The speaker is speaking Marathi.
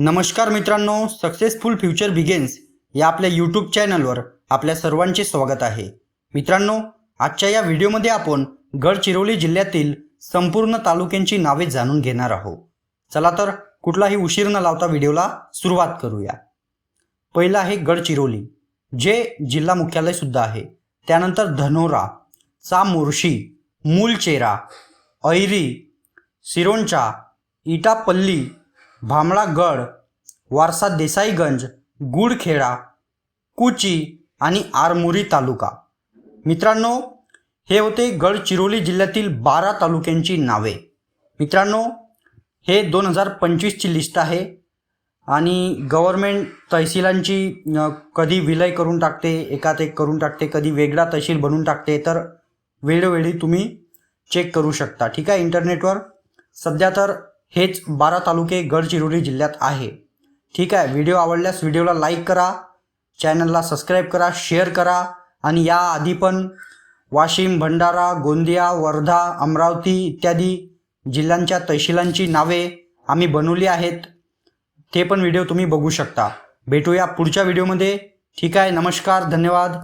नमस्कार मित्रांनो सक्सेसफुल फ्युचर बिगेन्स या आपल्या यूट्यूब चॅनलवर आपल्या सर्वांचे स्वागत आहे. मित्रांनो आजच्या या व्हिडिओमध्ये आपण गडचिरोली जिल्ह्यातील संपूर्ण तालुक्यांची नावे जाणून घेणार आहोत. चला तर कुठलाही उशीर न लावता व्हिडिओला सुरुवात करूया. पहिलं आहे गडचिरोली जे जिल्हा मुख्यालय सुद्धा आहे. त्यानंतर धनोरा चामोर्शी मूलचेरा ऐरी सिरोंचा इटापल्ली भामळागड वारसा देसाईगंज गुडखेडा कुची आणि आरमोरी तालुका. मित्रांनो हे होते गडचिरोली जिल्ह्यातील बारा तालुक्यांची नावे. मित्रांनो हे दोन हजार पंचवीसची लिस्ट आहे आणि गव्हर्मेंट तहसीलांची कधी विलय करून टाकते एकात एक करून टाकते कधी वेगळा तहसील बनवून टाकते तर वेळोवेळी तुम्ही चेक करू शकता. ठीक आहे इंटरनेटवर सध्या तर हेच बारा तालुके गडचिरोली जिल्ह्यात आहे. ठीक आहे व्हिडिओ आवडल्यास व्हिडिओला लाईक करा चॅनलला सबस्क्राईब करा शेअर करा आणि या आधी पण वाशिम भंडारा गोंदिया वर्धा अमरावती इत्यादी जिल्ह्यांच्या तहसीलांची नावे आम्ही बनवली आहेत. ते पण व्हिडिओ तुम्ही बघू शकता. भेटूया पुढच्या व्हिडिओमध्ये. ठीक आहे नमस्कार धन्यवाद.